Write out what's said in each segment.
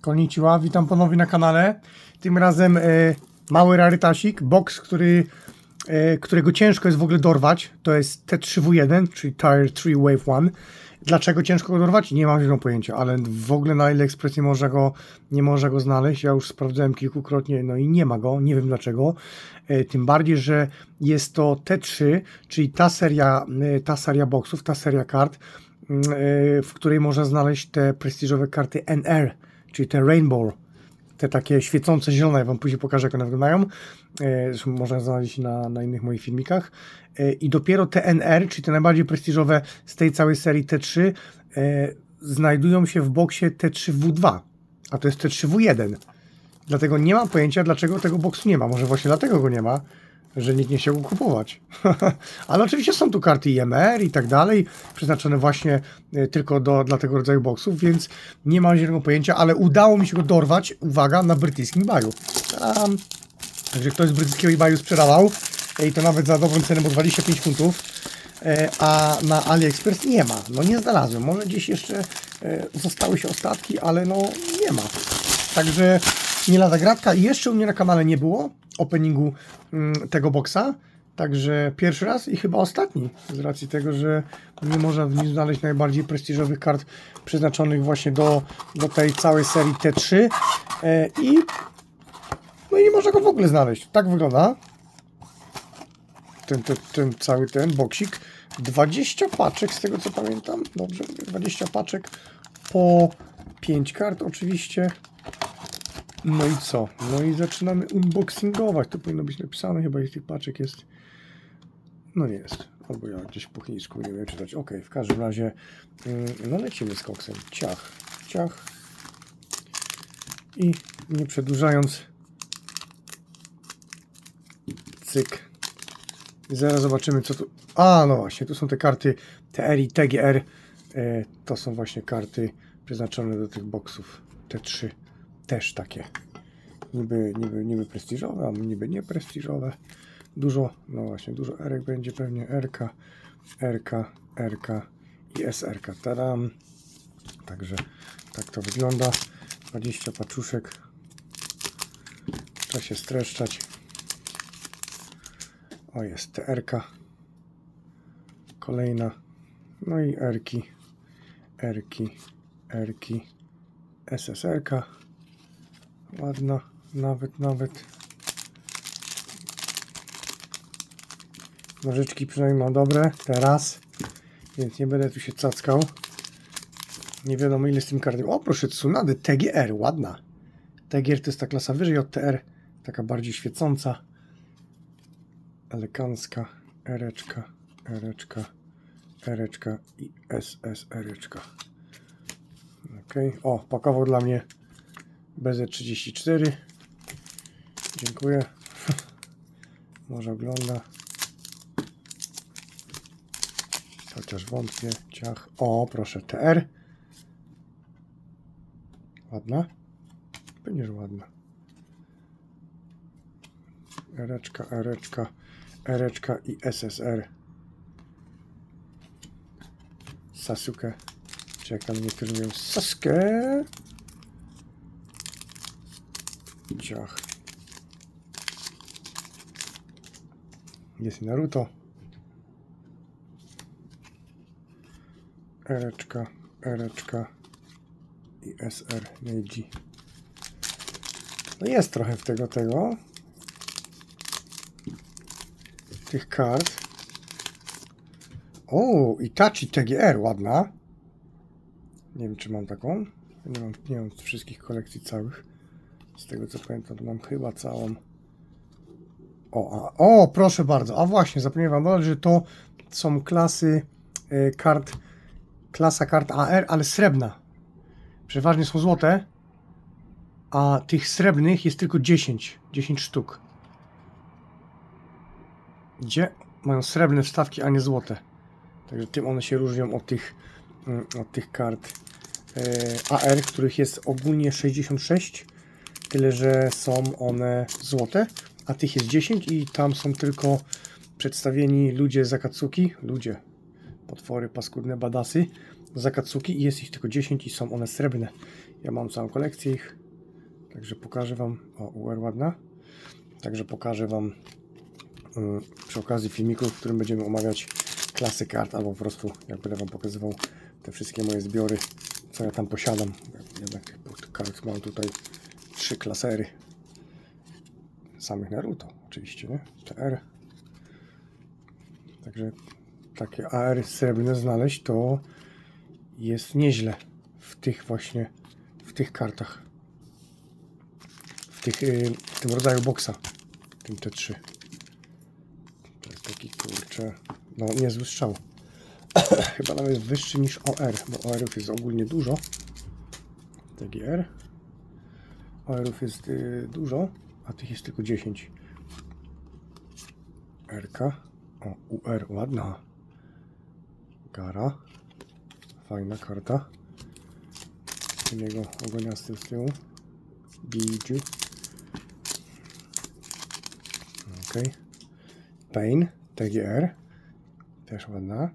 Konnichiwa, witam ponownie na kanale. Tym razem e, mały rarytasik, box, który, e, którego ciężko jest w ogóle dorwać. To jest T3W1, czyli Tire 3 Wave 1. Dlaczego ciężko go dorwać? Nie mam zielonego pojęcia, ale w ogóle na AliExpress nie można go, nie można go znaleźć. Ja już sprawdzałem kilkukrotnie, no i nie ma go, nie wiem dlaczego. E, tym bardziej, że jest to T3, czyli ta seria, e, ta seria boxów, ta seria kart, mm, e, w której można znaleźć te prestiżowe karty NR, czyli te Rainbow, te takie świecące zielone, ja Wam później pokażę jak one wyglądają, e, zresztą można znaleźć na, na innych moich filmikach E, i dopiero te NR, czyli te najbardziej prestiżowe z tej całej serii T3 e, znajdują się w boksie T3W2, a to jest T3W1. Dlatego nie mam pojęcia, dlaczego tego boksu nie ma. Może właśnie dlatego go nie ma, że nikt nie chciał go kupować. Ale oczywiście są tu karty IMR i tak dalej, przeznaczone właśnie e, tylko do, dla tego rodzaju boksów, więc nie mam zielonego pojęcia, ale udało mi się go dorwać, uwaga, na brytyjskim. Tadam! Także ktoś z brytyjskiego eBayu sprzedawał e, i to nawet za dobrą cenę, bo 25 funtów. E, A na AliExpress nie ma. No nie znalazłem. Może gdzieś jeszcze zostały się ostatki, ale no nie ma. Także nie lada gratka. Jeszcze u mnie na kanale nie było openingu mm, tego boksa. Także pierwszy raz i chyba ostatni, z racji tego, że nie można w nim znaleźć najbardziej prestiżowych kart przeznaczonych właśnie do, do tej całej serii T3. E, I no i nie można go w ogóle znaleźć. Tak wygląda ten, ten, ten cały ten boksik. 20 paczek z tego co pamiętam. Dobrze, mówię, 20 paczek po 5 kart oczywiście. No i co? No i zaczynamy unboxingować. To powinno być napisane, chyba i tych paczek jest. No nie jest. Albo ja gdzieś po chińsku nie wiem czytać. Ok, w każdym razie mm, no lecimy z koksem. Ciach, ciach. I nie przedłużając cyk. I zaraz zobaczymy co tu... A, no właśnie, tu są te karty TR i TGR. E, to są właśnie karty przeznaczone do tych boksów. Te trzy też takie. Niby, niby, niby prestiżowe, a niby nie prestiżowe. Dużo, no właśnie, dużo RK będzie pewnie. RK, RK, RK i SRK. Tadam. Także tak to wygląda. 20 paczuszek. Trzeba się streszczać. O jest TRK. Kolejna. No i Erki. Erki. Erki. SSRK. Ładna. Nawet, nawet. Nożyczki przynajmniej mam dobre. Teraz. Więc nie będę tu się cackał. Nie wiadomo ile z tym kartą. O proszę, Tsunade TGR. Ładna. TGR to jest ta klasa wyżej od TR. Taka bardziej świecąca elegancka ereczka, ereczka, ereczka i SSReczka. Ok, o, pakował dla mnie BZ34. Dziękuję. Może ogląda. Chociaż wątpię. Ciach. O, proszę, TR. Ładna? Będziesz ładna. Ereczka, ereczka. Ereczka i SSR. Sasuke. Czy jak tam niektórzy mówią Sasuke. Ciach. Jest i Naruto. Ereczka, Ereczka i SR Neji. No jest trochę w tego tego. tych kart. O, Itachi TGR, ładna. Nie wiem, czy mam taką. Nie mam, nie mam wszystkich kolekcji całych. Z tego co pamiętam, to mam chyba całą. O, a, o, proszę bardzo. A właśnie, zapomniałem wam że to są klasy y, kart, klasa kart AR, ale srebrna. Przeważnie są złote, a tych srebrnych jest tylko 10, 10 sztuk. Gdzie mają srebrne wstawki, a nie złote. Także tym one się różnią od tych, mm, od tych kart e, AR, których jest ogólnie 66. Tyle, że są one złote, a tych jest 10 i tam są tylko przedstawieni ludzie z Akatsuki. Ludzie, potwory, paskudne badasy Zakatsuki i jest ich tylko 10 i są one srebrne. Ja mam całą kolekcję ich, także pokażę Wam. O, UR ładna. Także pokażę Wam mm, przy okazji filmiku, w którym będziemy omawiać klasy kart, albo po prostu jak będę Wam pokazywał te wszystkie moje zbiory, co ja tam posiadam. Jednak tych kart mam tutaj trzy klasery. Samych Naruto, oczywiście, nie? TR. Także takie AR srebrne znaleźć to jest nieźle w tych właśnie, w tych kartach. W, tych, yy, w tym rodzaju boksa, tym T3. To jest taki kurczę, no niezły strzał. Chyba nawet wyższy niż OR, bo OR-ów jest ogólnie dużo. TGR. OR-ów jest yy, dużo, a tych jest tylko 10. RK. O, UR, ładna. Gara. Fajna karta. Ten jego ogoniasty z tyłu. BG. Ok. Pain. TGR. Też ładna.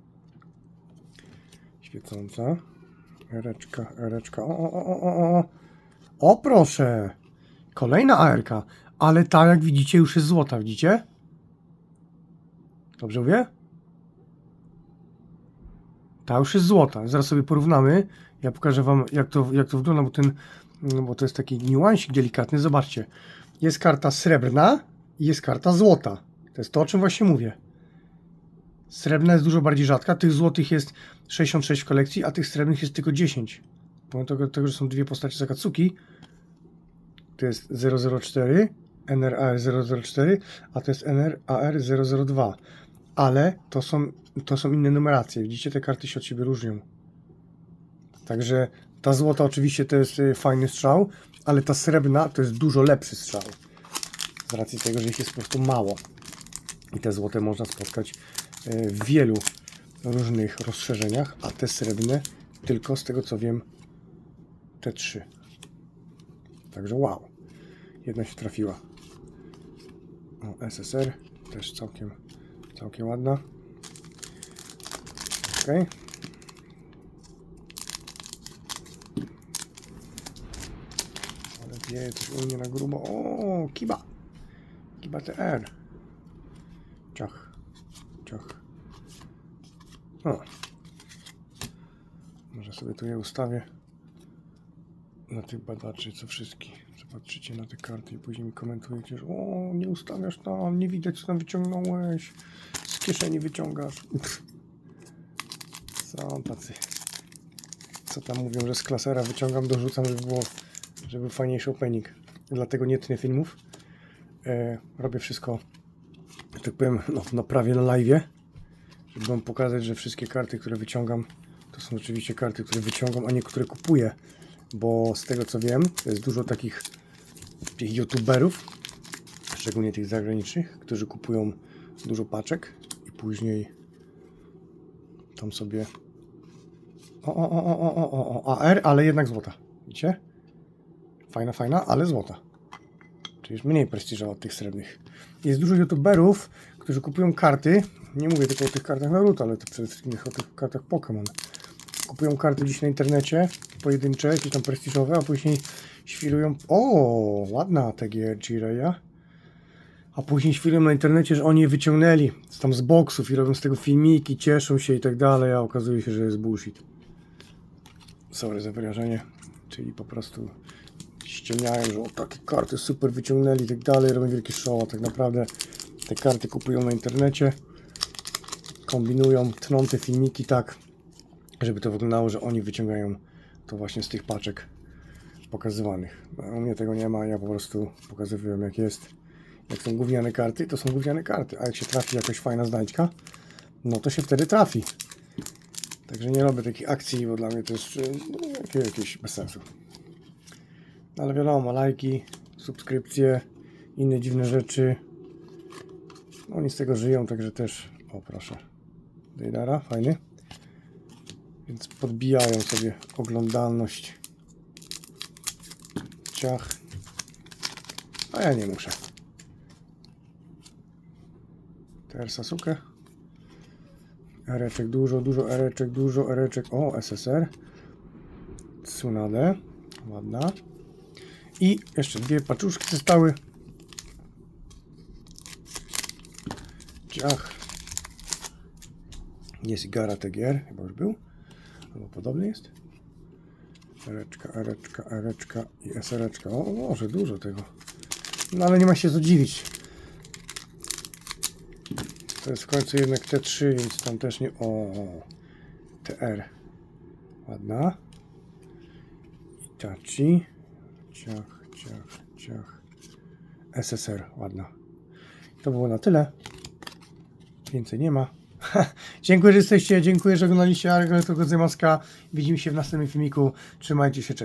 Świecąca. Ereczka, ereczka. O, o, o, o, o. O proszę. Kolejna ARK. Ale ta jak widzicie już jest złota, widzicie? Dobrze mówię? Ta już jest złota. Zaraz sobie porównamy. Ja pokażę wam jak to, jak to wygląda, bo ten, bo to jest taki niuansik delikatny. Zobaczcie. Jest karta srebrna i jest karta złota. To jest to, o czym właśnie mówię. Srebrna jest dużo bardziej rzadka. Tych złotych jest 66 w kolekcji, a tych srebrnych jest tylko 10. Pomimo tego, że są dwie postacie Zakatsuki. To jest 004, NRAR 004, a to jest NRAR 002. Ale to są, to są inne numeracje. Widzicie, te karty się od siebie różnią. Także ta złota oczywiście to jest y, fajny strzał, ale ta srebrna to jest dużo lepszy strzał. Z racji tego, że ich jest po prostu mało. I te złote można spotkać y, w wielu różnych rozszerzeniach, a te srebrne tylko z tego co wiem te trzy. Także wow. Jedna się trafiła. O, SSR też całkiem, całkiem ładna. Ok. Ale wieje coś u mnie na grubo. O, Kiba. Kiba TR. Ciach. Ciach. O. Może sobie tu je ustawię na tych badaczy, co wszystkich. Że patrzycie na te karty i później mi komentujecie, że o, nie ustawiasz tam, nie widać co tam wyciągnąłeś, z kieszeni wyciągasz. Są tacy, co tam mówią, że z klasera wyciągam, dorzucam, żeby było, żeby fajniejszy opening. Dlatego nie tnę filmów. E, robię wszystko, tak powiem, no, no prawie na live, żeby wam pokazać, że wszystkie karty, które wyciągam, to są oczywiście karty, które wyciągam, a nie które kupuję bo z tego co wiem, jest dużo takich youtuberów, szczególnie tych zagranicznych, którzy kupują dużo paczek i później tam sobie o, o, o, o, o, o, o, AR, ale jednak złota. Widzicie? Fajna, fajna, ale złota. Czyli już mniej prestiżowa od tych srebrnych. Jest dużo youtuberów, którzy kupują karty. Nie mówię tylko o tych kartach Naruto, ale to przede wszystkim o tych kartach Pokémon kupują karty dziś na internecie, pojedyncze, jakieś tam prestiżowe, a później świrują, o, ładna TG Jireya, a później świrują na internecie, że oni je wyciągnęli z tam z boksów i robią z tego filmiki, cieszą się i tak dalej, a okazuje się, że jest bullshit. Sorry za wyrażenie, czyli po prostu ściemniają, że o, takie karty super wyciągnęli i tak dalej, robią wielkie show, a tak naprawdę te karty kupują na internecie, kombinują, tną te filmiki tak, żeby to wyglądało, że oni wyciągają to właśnie z tych paczek pokazywanych. U mnie tego nie ma, ja po prostu pokazuję jak jest. Jak są gówniane karty, to są gówniane karty, a jak się trafi jakaś fajna znajdźka, no to się wtedy trafi. Także nie robię takich akcji, bo dla mnie to jest no, jakieś, bez sensu. No, ale wiadomo, lajki, subskrypcje, inne dziwne rzeczy. No, oni z tego żyją, także też, o proszę, Dejdara, fajny. Więc podbijają sobie oglądalność. Ciach. A ja nie muszę. Teraz Sasuke. Ereczek, dużo, dużo ereczek, dużo ereczek. O, SSR. Tsunade. Ładna. I jeszcze dwie paczuszki zostały. Ciach. Jest Igara Tegier, chyba już był. Albo podobny jest. Ereczka, ereczka, ereczka i SReczka. O, może dużo tego. No ale nie ma się co dziwić. To jest w końcu jednak T3, więc tam też nie... O, TR. Ładna. Itachi. Ciach, ciach, ciach. SSR. Ładna. To było na tyle. Więcej nie ma. dziękuję, że jesteście. Dziękuję, że oglądaliście Gozaimaska. Widzimy się w następnym filmiku. Trzymajcie się, cześć.